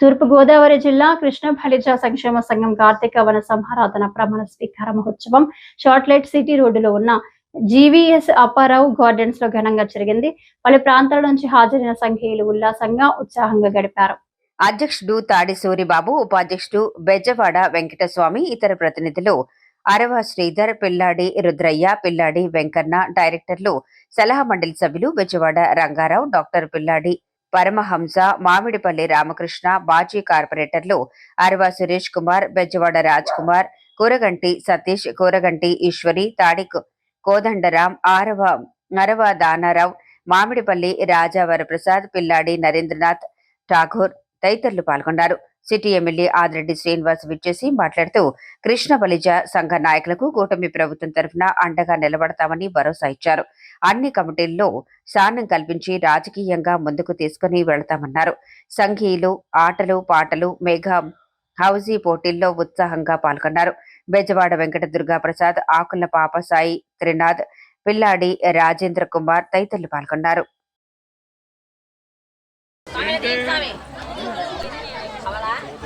తూర్పు గోదావరి జిల్లా కృష్ణ ఫలిజ సంక్షేమ సంఘం కార్తీక వన సంహారాధన ప్రమాణ స్వీకార మహోత్సవం షార్ట్లైట్ సిటీ రోడ్డులో ఉన్న జీవీఎస్ అప్పారావు గార్డెన్స్లో ఘనంగా జరిగింది. పలు ప్రాంతాల నుంచి హాజరైన సంఘీయులు ఉల్లాసంగా ఉత్సాహంగా గడిపారు. అధ్యక్షుడు తాడి సూరిబాబు ఉపాధ్యక్షుడు బెజ్జవాడ వెంకటస్వామి ఇతర ప్రతినిధులు అరవ శ్రీధర్ పిల్లాడి రుద్రయ్య పిల్లాడి వెంకన్న డైరెక్టర్లు సలహా మండలి సభ్యులు బెజ్జవాడ రంగారావు డాక్టర్ పిల్లాడి పరమహంస మామిడిపల్లి రామకృష్ణ బాజీ కార్పొరేటర్లు అరవ సురేష్ కుమార్ బెజ్జవాడ రాజ్ కుమార్ కూరగంటి సతీష్ కూరగంటి ఈశ్వరి తాడి కోదండరాం ఆరవ అరవ దానారావు మామిడిపల్లి రాజా వరప్రసాద్ పిల్లాడి నరేంద్రనాథ్ ఠాగూర్ తదితరులు పాల్గొన్నారు. సిటీ ఎమ్మెల్యే ఆదిరెడ్డి శ్రీనివాస్ విచ్చేసి మాట్లాడుతూ కృష్ణ బలిజ సంఘ నాయకులకు కూటమి ప్రభుత్వం తరఫున అండగా నిలబడతామని భరోసా ఇచ్చారు. అన్ని కమిటీల్లో స్థానం కల్పించి రాజకీయంగా ముందుకు తీసుకుని వెళతామన్నారు. సంఘీయులు ఆటలు పాటలు మేఘా హౌజీ పోటీల్లో ఉత్సాహంగా పాల్గొన్నారు. బెజవాడ వెంకట దుర్గా ప్రసాద్ ఆకుల పాపసాయి త్రినాథ్ పిల్లాడి రాజేంద్ర కుమార్ తదితరులు పాల్గొన్నారు అదే వాళ్ళ వచ్చే వాళ్ళ ఆ కుర్చీ రివర్స్ చేసి మన కుర్చీ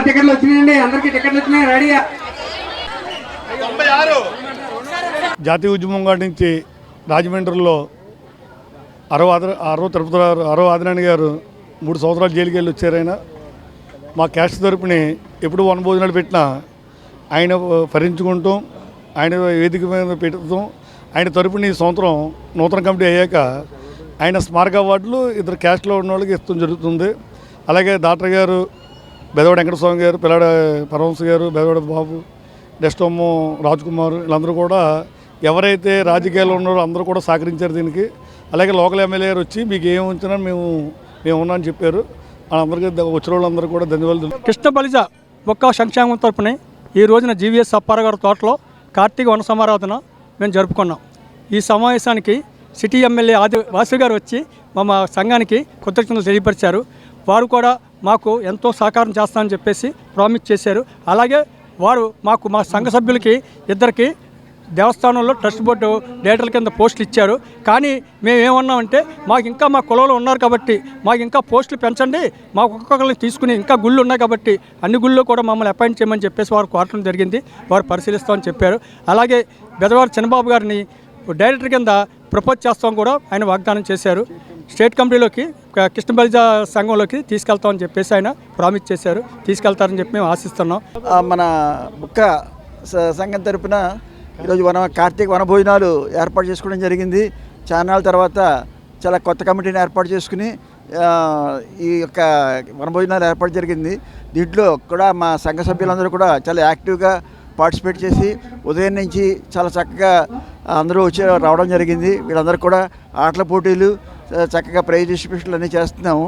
టికెట్లు వచ్చినాయండి అందరికి టికెట్లు వచ్చినాయి రెడీ జాతీయ ఉద్యమం కాడి నుంచి రాజమండ్రిలో అరవ అరవ తిరుపతి అరవ ఆదినారాయణ గారు మూడు సంవత్సరాలు జైలుకి వెళ్ళి వచ్చారు ఆయన. మా క్యాస్ట్ తరపుని ఎప్పుడు వన భోజనాలు పెట్టినా ఆయన భరించుకుంటాం ఆయన వేదిక మీద పెడతాం ఆయన తరపుని ఈ సంవత్సరం నూతన కమిటీ అయ్యాక ఆయన స్మారక అవార్డులు ఇద్దరు క్యాస్ట్లో ఉన్న వాళ్ళకి ఇస్తాం జరుగుతుంది. అలాగే డాక్టర్ గారు బెదవాడ వెంకటస్వామి గారు పిల్లాడ పరమహంస గారు బెదవాడ బాబు నెక్స్ట్ రాజ్ కుమార్ వీళ్ళందరూ కూడా ఎవరైతే రాజకీయాల్లో ఉన్నారో అందరూ కూడా సహకరించారు దీనికి. అలాగే లోకల్ ఎమ్మెల్యే గారు వచ్చి మీకు ఏం ఉంచినా మేము మేము ఉన్నామని చెప్పారు. వాళ్ళందరికీ వచ్చిన వాళ్ళందరూ కూడా ధన్యవాదాలు కృష్ణ బలిజ ఒక్క సంక్షేమం తరపున ఈ రోజున జీవీఎస్ అప్పారగారు తోటలో కార్తీక వన సమారాధన మేము జరుపుకున్నాం. ఈ సమావేశానికి సిటీ ఎమ్మెల్యే ఆది వాసు గారు వచ్చి మా సంఘానికి కృతజ్ఞతలు తెలియపరిచారు. వారు కూడా మాకు ఎంతో సహకారం చేస్తామని చెప్పేసి ప్రామిస్ చేశారు. అలాగే వారు మాకు మా సంఘ సభ్యులకి ఇద్దరికి దేవస్థానంలో ట్రస్ట్ బోర్డు డైరెక్టర్ కింద పోస్టులు ఇచ్చారు. కానీ మేమేమన్నామంటే మాకు ఇంకా మా కులంలో ఉన్నారు కాబట్టి మాకు ఇంకా పోస్టులు పెంచండి మాకు ఒక్కొక్కరిని తీసుకుని ఇంకా గుళ్ళు ఉన్నాయి కాబట్టి అన్ని గుళ్ళు కూడా మమ్మల్ని అపాయింట్ చేయమని చెప్పేసి వారు కోరటం జరిగింది. వారు పరిశీలిస్తామని చెప్పారు. అలాగే బెదవారు చంద్రబాబు గారిని డైరెక్టర్ కింద ప్రపోజ్ చేస్తాం కూడా ఆయన వాగ్దానం చేశారు. స్టేట్ కమిటీలోకి క- కృష్ణ సంఘంలోకి తీసుకెళ్తామని చెప్పేసి ఆయన ప్రామిస్ చేశారు. తీసుకెళ్తారని చెప్పి మేము ఆశిస్తున్నాం. మన బుక్క సంఘం తరపున ఈరోజు వన కార్తీక వన భోజనాలు ఏర్పాటు చేసుకోవడం జరిగింది. చాన్నాళ్ళ తర్వాత చాలా కొత్త కమిటీని ఏర్పాటు చేసుకుని ఈ యొక్క వన భోజనాలు ఏర్పాటు జరిగింది. దీంట్లో కూడా మా సంఘ సభ్యులందరూ కూడా చాలా యాక్టివ్గా పార్టిసిపేట్ చేసి ఉదయం నుంచి చాలా చక్కగా అందరూ వచ్చి రావడం జరిగింది. వీళ్ళందరూ కూడా ఆటల పోటీలు చక్కగా ప్రైజ్ డిస్ట్రిబ్యూషన్లు అన్నీ చేస్తున్నాము.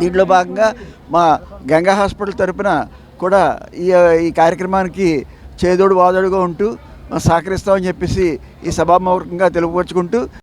దీంట్లో భాగంగా మా గంగా హాస్పిటల్ తరపున కూడా ఈ ఈ కార్యక్రమానికి చేదోడు వాదోడుగా ఉంటూ సహకరిస్తామని చెప్పేసి ఈ సభాముఖంగా తెలుపుపరుచుకుంటూ